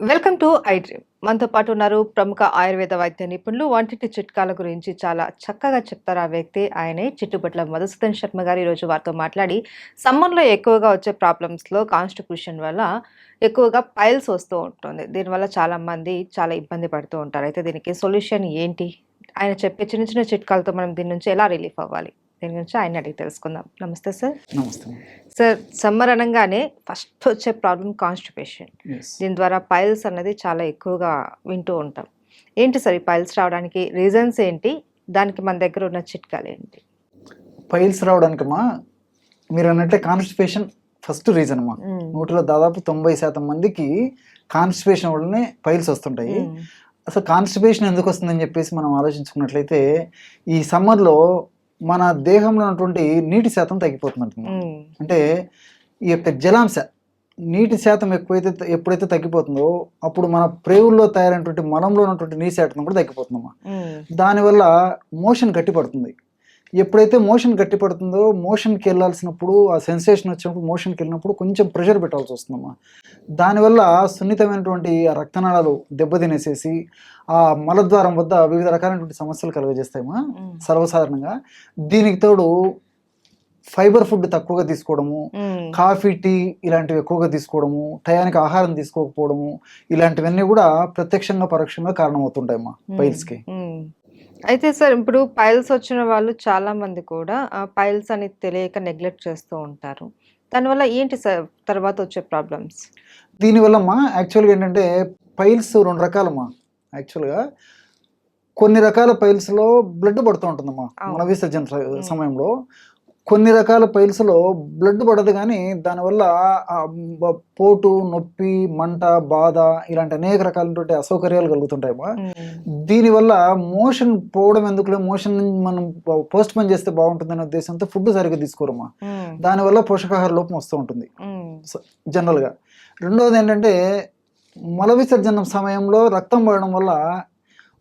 Welcome to I Dream. మనతో పాటు ఉన్నారు ప్రముఖ ఆయుర్వేద వైద్య నిపుణులు వంటింటి చిట్కాల గురించి చాలా చక్కగా చెప్తారు ఆ వ్యక్తి. ఆయనే చిట్టుబట్ల మధుసూదన్ శర్మ గారు ఈరోజు వారితో మాట్లాడి సమ్మర్లో ఎక్కువగా వచ్చే ప్రాబ్లమ్స్లో కాన్స్టిట్యూషన్ వల్ల ఎక్కువగా పైల్స్ వస్తూ ఉంటుంది. దీనివల్ల చాలామంది చాలా ఇబ్బంది పడుతూ ఉంటారు. అయితే దీనికి సొల్యూషన్ ఏంటి? ఆయన చెప్పే చిన్న చిన్న చిట్కాలతో మనం దీని నుంచి ఎలా రిలీఫ్ అవ్వాలి? దీని గురించి ఆయన అడిగి తెలుసుకుందాం. నమస్తే సార్. నమస్తే. సార్ సమ్మర్ అనగానే ఫస్ట్ వచ్చే ప్రాబ్లం కాన్స్టిపేషన్. దీని ద్వారా పైల్స్ అన్నది చాలా ఎక్కువగా వింటూ ఉంటాం. ఏంటి సార్ ఈ పైల్స్ రావడానికి రీజన్స్ ఏంటి? దానికి మన దగ్గర ఉన్న చిట్కాలు ఏంటి? పైల్స్ రావడానికమ్మా మీరు అన్నట్టే కాన్స్టిపేషన్ ఫస్ట్ రీజన్ అమ్మా మ్మ్. నూటిలో దాదాపు తొంభై శాతం మందికి కాన్స్టిపేషన్ వల్లనే పైల్స్ వస్తుంటాయి. మ్మ్. అసలు కాన్స్టిపేషన్ ఎందుకు వస్తుందని చెప్పేసి మనం ఆలోచించుకున్నట్లయితే ఈ సమ్మర్లో మన దేహంలో ఉన్నటువంటి నీటి శాతం తగ్గిపోతుంది. అంటే ఈ యొక్క జలాంశ నీటి శాతం ఎక్కువైతే ఎప్పుడైతే తగ్గిపోతుందో అప్పుడు మన ప్రేవుల్లో తయారైనటువంటి మలంలో ఉన్నటువంటి నీటి శాతం కూడా తగ్గిపోతుందమ్మా మ్మ్. దానివల్ల మోషన్ గట్టిపడుతుంది ఎప్పుడైతే మోషన్ గట్టిపడుతుందో మోషన్కి వెళ్ళాల్సినప్పుడు ఆ సెన్సేషన్ వచ్చినప్పుడు మోషన్కి వెళ్ళినప్పుడు కొంచెం ప్రెషర్ పెట్టాల్సి వస్తుందమ్మా దానివల్ల సున్నితమైనటువంటి ఆ రక్తనాళాలు దెబ్బతినేసేసి ఆ మలద్వారం వద్ద వివిధ రకాలైనటువంటి సమస్యలు కలుగజేస్తాయమ్మా మ్మ్. సర్వసాధారణంగా దీనికి తోడు ఫైబర్ ఫుడ్ తక్కువగా తీసుకోవడము. కాఫీ టీ ఇలాంటివి ఎక్కువగా తీసుకోవడము టయానికి ఆహారం తీసుకోకపోవడము ఇలాంటివన్నీ కూడా ప్రత్యక్షంగా పరోక్షంగా కారణమవుతుంటాయమ్మా పైల్స్కి. అయితే సార్ ఇప్పుడు పైల్స్ వచ్చిన వాళ్ళు చాలా మంది కూడా పైల్స్ అని తెలియక నెగ్లెక్ట్ చేస్తూ ఉంటారు. దానివల్ల ఏంటి సార్ తర్వాత వచ్చే ప్రాబ్లమ్స్? దీనివల్ల అమ్మా యాక్చువల్గా ఏంటంటే పైల్స్ రెండు రకాలమ్మా. యాక్చువల్గా కొన్ని రకాల పైల్స్లో బ్లడ్ పడుతూ ఉంటుందమ్మా. మల విసర్జన సమయంలో. కొన్ని రకాల పైల్స్లో బ్లడ్ పడదు కానీ దానివల్ల పోటు నొప్పి మంట బాధ ఇలాంటి అనేక రకాలైనటువంటి అసౌకర్యాలు కలుగుతుంటాయమ్మా దీనివల్ల మోషన్ పోవడం ఎందుకులే? మోషన్ మనం పోస్ట్ పోన్ చేస్తే బాగుంటుందనే ఉద్దేశంతో ఫుడ్ సరిగ్గా తీసుకోరమ్మా. దానివల్ల పోషకాహార లోపం వస్తూ ఉంటుంది. జనరల్గా రెండవది ఏంటంటే మల విసర్జన సమయంలో రక్తం పడడం వల్ల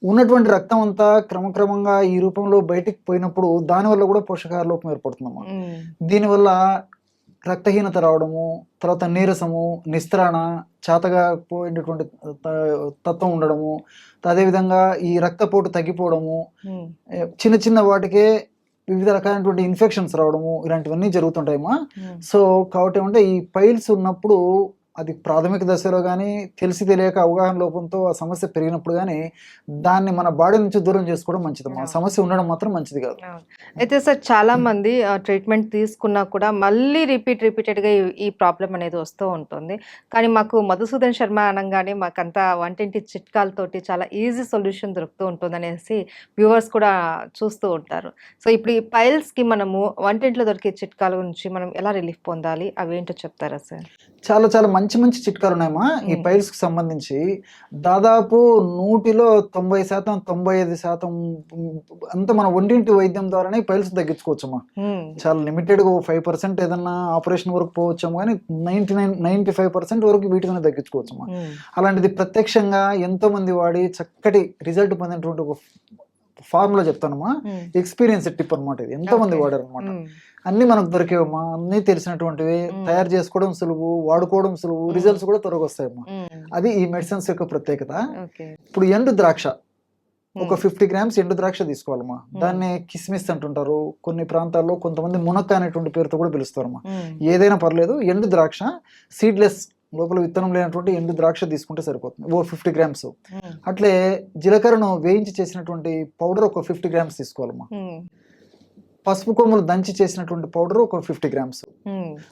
ఉన్నటువంటి రక్తం అంతా క్రమక్రమంగా ఈ రూపంలో బయటికి పోయినప్పుడు దానివల్ల కూడా పోషకాహార లోపం ఏర్పడుతుందమ్మా దీనివల్ల రక్తహీనత రావడము తర్వాత నీరసము నిస్త్రాణ చేతగా పోయినటువంటి తత్వం ఉండడము అదేవిధంగా ఈ రక్తపోటు తగ్గిపోవడము చిన్న చిన్న వాటికే వివిధ రకాలైనటువంటి ఇన్ఫెక్షన్స్ రావడము ఇలాంటివన్నీ జరుగుతుంటాయమ్మా. సో కాబట్టి ఏమంటే ఈ పైల్స్ ఉన్నప్పుడు అది ప్రాథమిక దశలో కానీ తెలిసి తెలియక అవగాహన లోపంతో ఆ సమస్య పెరిగినప్పుడు కానీ దాన్ని మన బాడీ నుంచి దూరం చేసుకోవడం మంచిదమ్మా ఆ సమస్య ఉండడం మాత్రం మంచిది కాదు. అయితే సార్ చాలా మంది ట్రీట్మెంట్ తీసుకున్నా కూడా మళ్ళీ రిపీట్ రిపీటెడ్గా ఈ ప్రాబ్లం అనేది వస్తూ ఉంటుంది. కానీ మాకు మధుసూదన్ శర్మ అనగానే మాకంతా వంటింటి చిట్కాలతోటి చాలా ఈజీ సొల్యూషన్ దొరుకుతూ ఉంటుంది అనేసి వ్యూవర్స్ కూడా చూస్తూ ఉంటారు. సో ఇప్పుడు ఈ పైల్స్కి మనము వంటింట్లో దొరికే చిట్కాల గురించి మనం ఎలా రిలీఫ్ పొందాలి? అవి ఏంటో చెప్తారా సార్? చాలా చాలా మంచి మంచి చిట్కాలు ఉన్నాయమ్మా. ఈ. పైల్స్కి సంబంధించి దాదాపు నూటిలో తొంభై శాతం తొంభై ఐదు శాతం అంతా మన ఒంటింటి వైద్యం ద్వారానే పైల్స్ తగ్గించుకోవచ్చమ్మా. చాలా లిమిటెడ్గా ఫైవ్ పర్సెంట్ ఏదన్నా ఆపరేషన్ వరకు పోవచ్చాము కానీ ninety nine ninety five percent వరకు వీటితోనే తగ్గించుకోవచ్చమ్మా. అలాంటిది ప్రత్యక్షంగా ఎంతో మంది వాడి చక్కటి రిజల్ట్ పొందినటువంటి ఒక ఫార్ములా చెప్తానమ్మా. ఎక్స్పీరియన్స్ టిప్ అనమాట ఇది. ఎంతో మంది. వాడారు అనమాట అన్ని మనకు దొరికేవమ్మా అన్ని తెలిసినటువంటివి. తయారు చేసుకోవడం సులువు వాడుకోవడం సులువు. రిజల్ట్స్ కూడా త్వరగా వస్తాయమ్మా అది ఈ మెడిసిన్స్ యొక్క ప్రత్యేకత. ఇప్పుడు ఎండు ద్రాక్ష. ఒక ఫిఫ్టీ గ్రామ్స్ ఎండు ద్రాక్ష తీసుకోవాలమ్మా. దాన్ని కిస్మిస్ అంటుంటారు. కొన్ని ప్రాంతాల్లో కొంతమంది మునక్క అనేటువంటి పేరుతో కూడా పిలుస్తారమ్మా. ఏదైనా పర్లేదు ఎండు ద్రాక్ష సీడ్లెస్ లోపల విత్తనం లేనటువంటి ఎండు ద్రాక్ష తీసుకుంటే సరిపోతుంది. ఓ ఫిఫ్టీ గ్రామ్స్ అట్లే జీలకర్రను వేయించి చేసినటువంటి పౌడర్ ఒక ఫిఫ్టీ గ్రామ్స్ తీసుకోవాలమ్మా. పసుపు కొమ్ములు దంచి చేసినటువంటి పౌడర్ ఒక ఫిఫ్టీ గ్రామ్స్.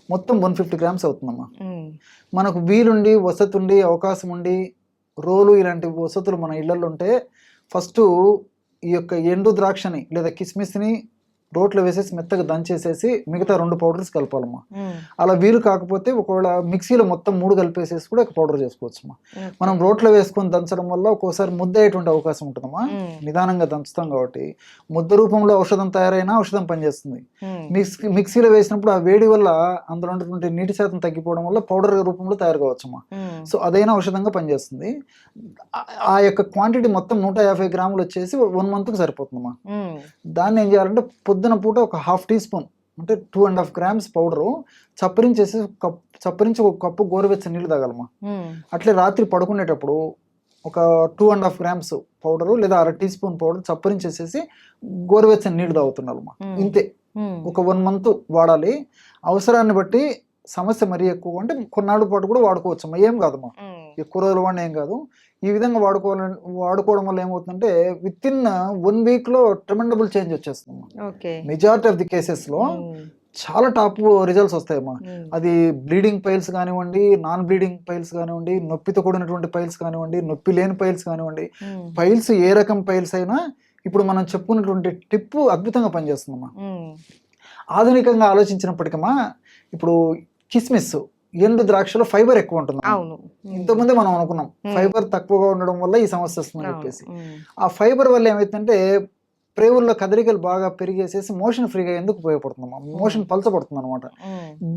మొత్తం వన్ ఫిఫ్టీ గ్రామ్స్ అవుతుందమ్మా. మనకు వీలుండి వసతి ఉండి అవకాశం ఉండి రోలు ఇలాంటి వసతులు మన ఇళ్ళలో ఉంటే ఫస్ట్ ఈ యొక్క ఎండు ద్రాక్షని లేదా కిస్మిస్ని రోట్లో వేసేసి మెత్తగా దంచేసేసి మిగతా రెండు పౌడర్స్ కలపాలమ్మా. అలా వీలు కాకపోతే ఒకవేళ మిక్సీలో మొత్తం మూడు కలిపేసేసి కూడా ఒక పౌడర్ చేసుకోవచ్చమ్మా. మనం రోట్లో వేసుకొని దంచడం వల్ల ఒక్కోసారి ముద్ద అయ్యేటువంటి అవకాశం ఉంటుందమ్మా. నిదానంగా దంచుతాం కాబట్టి ముద్ద రూపంలో ఔషధం తయారైనా ఔషధం పనిచేస్తుంది. మిక్స్ మిక్సీలో వేసినప్పుడు ఆ వేడి వల్ల అందులో ఉన్నటువంటి నీటి శాతం తగ్గిపోవడం వల్ల పౌడర్ రూపంలో తయారు కావచ్చమ్మా సో అదైనా ఔషధంగా పనిచేస్తుంది. ఆ- యొక్క క్వాంటిటీ మొత్తం నూట యాభై గ్రాములు వచ్చేసి వన్ మంత్కి సరిపోతుందమ్మా. దాన్ని ఏం చేయాలంటే పొద్దున పూట ఒక హాఫ్ టీ స్పూన్ అంటే two and half grams powder చప్పరించేసి ఒక కప్ చప్పరించి ఒక కప్పు గోరువెచ్చని నీళ్ళు తాగలమా ఉమ్, అట్లే రాత్రి పడుకునేటప్పుడు ఒక two and half grams powder లేదా అర టీ స్పూన్ పౌడర్ చప్పరించేసేసి గోరువెచ్చని నీళ్ళు తాగుతున్నారమ్మా. ఇంతే. ఒక వన్ మంత్ వాడాలి. అవసరాన్ని బట్టి సమస్య మరీ ఎక్కువ అంటే కొన్నాళ్ళ పాటు కూడా వాడుకోవచ్చమ్మా. ఏం కాదమ్మా. ఎక్కువ రోజులు వాడిన ఏం కాదు. ఈ విధంగా వాడుకోవాలని వాడుకోవడం వల్ల ఏమవుతుందంటే విత్ ఇన్ వన్ వీక్లో ట్రిమెండబుల్ చేంజ్ వచ్చేస్తుందమ్మా ఓకే. మెజారిటీ ఆఫ్ ది కేసెస్లో ఉమ్, చాలా టాప్ రిజల్ట్స్ వస్తాయమ్మా. అది బ్లీడింగ్ పైల్స్ కానివ్వండి నాన్ బ్లీడింగ్ పైల్స్ కానివ్వండి నొప్పితో కూడినటువంటి పైల్స్ కానివ్వండి నొప్పి లేని పైల్స్ కానివ్వండి పైల్స్ ఏ రకం పైల్స్ అయినా ఇప్పుడు మనం చెప్పుకున్నటువంటి టిప్ అద్భుతంగా పనిచేస్తుందమ్మా. ఆధునికంగా ఆలోచించినప్పటికమ్మా ఇప్పుడు కిస్మిస్ ఎండు ద్రాక్షలో ఫైబర్ ఎక్కువ ఉంటుంది ఇంతకుముందే మనం అనుకున్నాం. ఫైబర్ తక్కువగా ఉండడం వల్ల ఈ సమస్య వస్తుందని చెప్పేసి. ఆ ఫైబర్ వల్ల ఏమైతుందంటే ప్రేవుల్లో కదలికలు బాగా పెరిగేసేసి మోషన్ ఫ్రీగా ఎందుకు ఉపయోగపడుతుందమ్మా మోషన్ పలచబడుతుంది అనమాట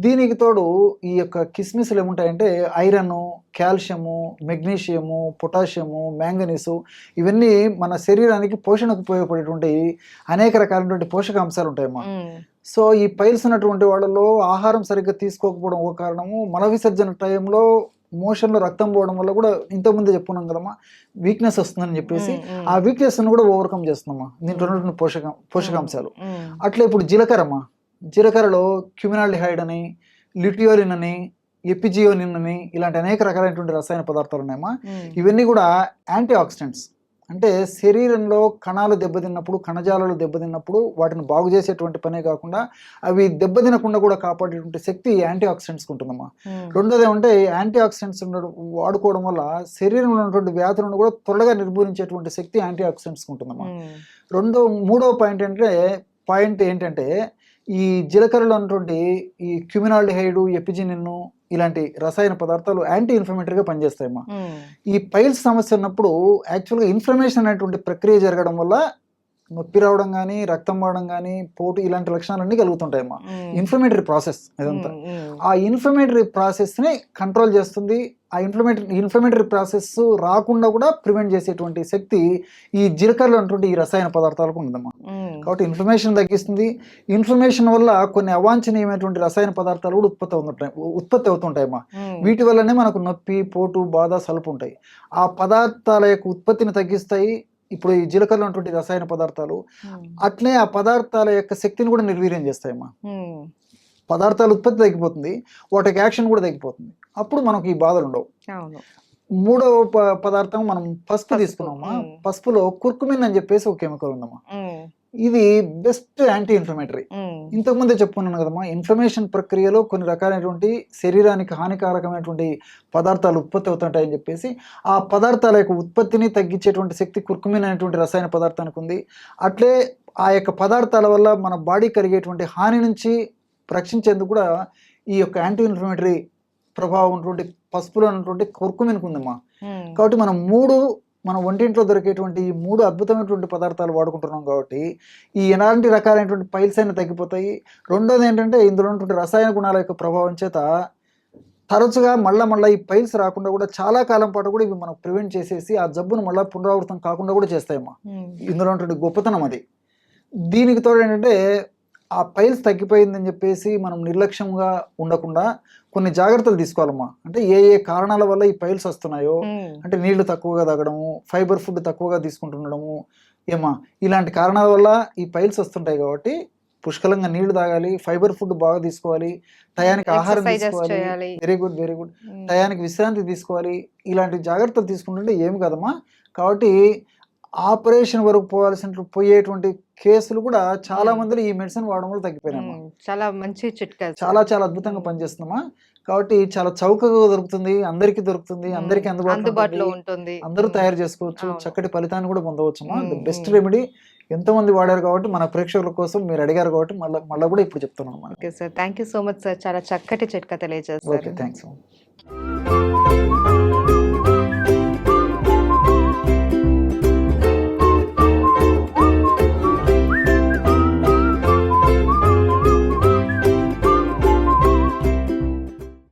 దీనికి తోడు ఈ యొక్క కిస్మిస్లు ఏముంటాయంటే iron calcium magnesium potassium manganese ఇవన్నీ మన శరీరానికి పోషణకు ఉపయోగపడేటువంటి అనేక రకాలైనటువంటి పోషకాంశాలు ఉంటాయమ్మా. ఉమ్, సో ఈ పైల్స్ ఉన్నటువంటి వాళ్ళలో ఆహారం సరిగ్గా తీసుకోకపోవడం ఒక కారణము. మల విసర్జన టైంలో మోషన్లో రక్తం పోవడం వల్ల కూడా ఇంతకుముందే చెప్పుకున్నాం కదమ్మా వీక్నెస్ వస్తుందని చెప్పేసి ఆ వీక్నెస్ కూడా ఓవర్కమ్ చేస్తున్నామా? దీంట్లో ఉన్నటువంటి పోషక పోషకాంశాలు. అట్లా ఇప్పుడు జీలకర్రమ్మ. జీలకర్రలో క్యూమినాల్డిహైడ్ అని లిటియోలిన్ అని ఎపిజియోనిన్ అని ఇలాంటి అనేక రకాలైనటువంటి రసాయన పదార్థాలు ఉన్నాయమ్మా. ఇవన్నీ కూడా యాంటీ ఆక్సిడెంట్స్ అంటే శరీరంలో కణాలు దెబ్బతిన్నప్పుడు కణజాలాలు దెబ్బతిన్నప్పుడు వాటిని బాగు చేసేటువంటి పనే కాకుండా అవి దెబ్బతినకుండా కూడా కాపాడేటువంటి శక్తి యాంటీ ఆక్సిడెంట్స్కి ఉంటుందమ్మా రెండోది ఏమంటే యాంటీ ఆక్సిడెంట్స్ వాడుకోవడం వల్ల శరీరంలో ఉన్నటువంటి వ్యాధులను కూడా త్వరగా నిర్మూలించేటువంటి శక్తి యాంటీ ఆక్సిడెంట్స్కి ఉంటుందమ్మా రెండో మూడో పాయింట్ అంటే పాయింట్ ఏంటంటే ఈ జీలకర్రలో ఉన్నటువంటి ఈ క్యూమినాల్డిహైడ్ ఎపిజినిన్ ఇలాంటి రసాయన పదార్థాలు యాంటీ ఇన్ఫ్లమేటరీగా పనిచేస్తాయమ్మా. ఈ పైల్స్ సమస్య ఉన్నప్పుడు యాక్చువల్గా ఇన్ఫ్లమేషన్ అనేటువంటి ప్రక్రియ జరగడం వల్ల నొప్పి రావడం కానీ రక్తం పడడం కానీ పోటు ఇలాంటి లక్షణాలన్నీ కలుగుతుంటాయమ్మా. ఉమ్, ఇన్ఫ్లమేటరీ ప్రాసెస్ ఇదంతా. ఆ ఇన్ఫ్లమేటరీ ప్రాసెస్ని కంట్రోల్ చేస్తుంది. ఆ ఇన్ఫ్లమేటరీ ఇన్ఫ్లమేటరీ ప్రాసెస్ రాకుండా కూడా ప్రివెంట్ చేసేటువంటి శక్తి ఈ జీలకర్రలో ఉన్నటువంటి ఈ రసాయన పదార్థాలకు ఉందమ్మా కాబట్టి ఇన్ఫ్లమేషన్ తగ్గిస్తుంది. ఇన్ఫ్లమేషన్ వల్ల కొన్ని అవాంఛనీయమైనటువంటి రసాయన పదార్థాలు కూడా ఉత్పత్తి అవుతుంటాయి. ఉత్పత్తి అవుతుంటాయమ్మా. వీటి వల్లనే మనకు నొప్పి పోటు బాధ సలుపు ఉంటాయి. ఆ పదార్థాల యొక్క ఉత్పత్తిని తగ్గిస్తాయి. ఇప్పుడు ఈ జీలకర్రలో ఉన్నటువంటి రసాయన పదార్థాలు ఉమ్, అట్లే ఆ పదార్థాల యొక్క శక్తిని కూడా నిర్వీర్యం చేస్తాయమ్మా. ఉమ్, పదార్థాల ఉత్పత్తి తగ్గిపోతుంది వాటికి యాక్షన్ కూడా తగ్గిపోతుంది. అప్పుడు మనకు ఈ బాధలు ఉండవు. మూడవ పదార్థం మనం పసుపు తీసుకున్నామా? మ్మ్. పసుపులో కుర్కుమిన్ అని చెప్పేసి ఒక కెమికల్ ఉందమ్మా. ఇది బెస్ట్ యాంటీ ఇన్ఫ్లమేటరీ ఇంతకుముందే చెప్పుకున్నాను కదమ్మా ఇన్ఫ్లమేషన్ ప్రక్రియలో కొన్ని రకాలైనటువంటి శరీరానికి హానికారకమైనటువంటి పదార్థాలు ఉత్పత్తి అవుతుంటాయని చెప్పేసి ఆ పదార్థాల యొక్క ఉత్పత్తిని తగ్గించేటువంటి శక్తి కుర్కుమిన్ అనేటువంటి రసాయన పదార్థానికి ఉంది. అట్లే ఆ యొక్క పదార్థాల వల్ల మన బాడీ కలిగేటువంటి హాని నుంచి రక్షించేందుకు కూడా ఈ యొక్క యాంటీ ఇన్ఫ్లమేటరీ ప్రభావం ఉన్నటువంటి పసుపులో ఉన్నటువంటి కుర్కుమిన్కి ఉందమ్మా. కాబట్టి మనం మూడు మన వంటింట్లో దొరికేటువంటి ఈ మూడు అద్భుతమైనటువంటి పదార్థాలు వాడుకుంటున్నాం కాబట్టి ఈ ఎలాంటి రకాలైనటువంటి పైల్స్ అయినా తగ్గిపోతాయి. రెండోది ఏంటంటే ఇందులో ఉన్నటువంటి రసాయన గుణాల యొక్క ప్రభావం చేత తరచుగా మళ్ళా మళ్ళీ ఈ పైల్స్ రాకుండా కూడా చాలా కాలం పాటు కూడా ఇవి మనం ప్రివెంట్ చేసేసి ఆ జబ్బును మళ్ళీ పునరావృతం కాకుండా కూడా చేస్తాయమ్మా. ఇందులో ఉన్నటువంటి గొప్పతనం అది. దీనికి తోడు ఏంటంటే ఆ పైల్స్ తగ్గిపోయిందని చెప్పేసి మనం నిర్లక్ష్యంగా ఉండకుండా కొన్ని జాగ్రత్తలు తీసుకోవాలమ్మా. అంటే ఏ ఏ కారణాల వల్ల ఈ పైల్స్ వస్తున్నాయో అంటే నీళ్ళు తక్కువగా తాగడము ఫైబర్ ఫుడ్ తక్కువగా తీసుకుంటుండడము ఏమా ఇలాంటి కారణాల వల్ల ఈ పైల్స్ వస్తుంటాయి కాబట్టి పుష్కలంగా నీళ్ళు తాగాలి ఫైబర్ ఫుడ్ బాగా తీసుకోవాలి టయానికి ఆహారం తీసుకోవాలి. Very good very good. టయానికి విశ్రాంతి తీసుకోవాలి ఇలాంటి జాగ్రత్తలు తీసుకుంటుంటే ఏమి కదమ్మా. కాబట్టి ఆపరేషన్ వరకు పోవాల్సిన పోయేటువంటి కేసులు కూడా చాలా. మందిలో ఈ మెడిసిన్ వాడడం వల్ల తగ్గిపోయినాయి ఉమ్, చాలా మంచి చిట్కా చాలా చాలా అద్భుతంగా పనిచేస్తుందమ్మా. కాబట్టి చాలా చౌకగా దొరుకుతుంది అందరికీ దొరుకుతుంది అందరికీ అందుబాటులో ఉంటుంది. అందరూ తయారు చేసుకోవచ్చు. చక్కటి ఫలితాన్ని కూడా పొందవచ్చు బెస్ట్. రెమెడీ. ఎంతోమంది వాడారు కాబట్టి మన ప్రేక్షకుల కోసం మీరు అడిగారు కాబట్టి మళ్ళీ మళ్ళీ కూడా ఇప్పుడు చెప్తున్నాను okay sir. Thank you so much sir. చాలా చక్కటి చిట్కా తెలియజేస్తారు ఓకే థ్యాంక్స్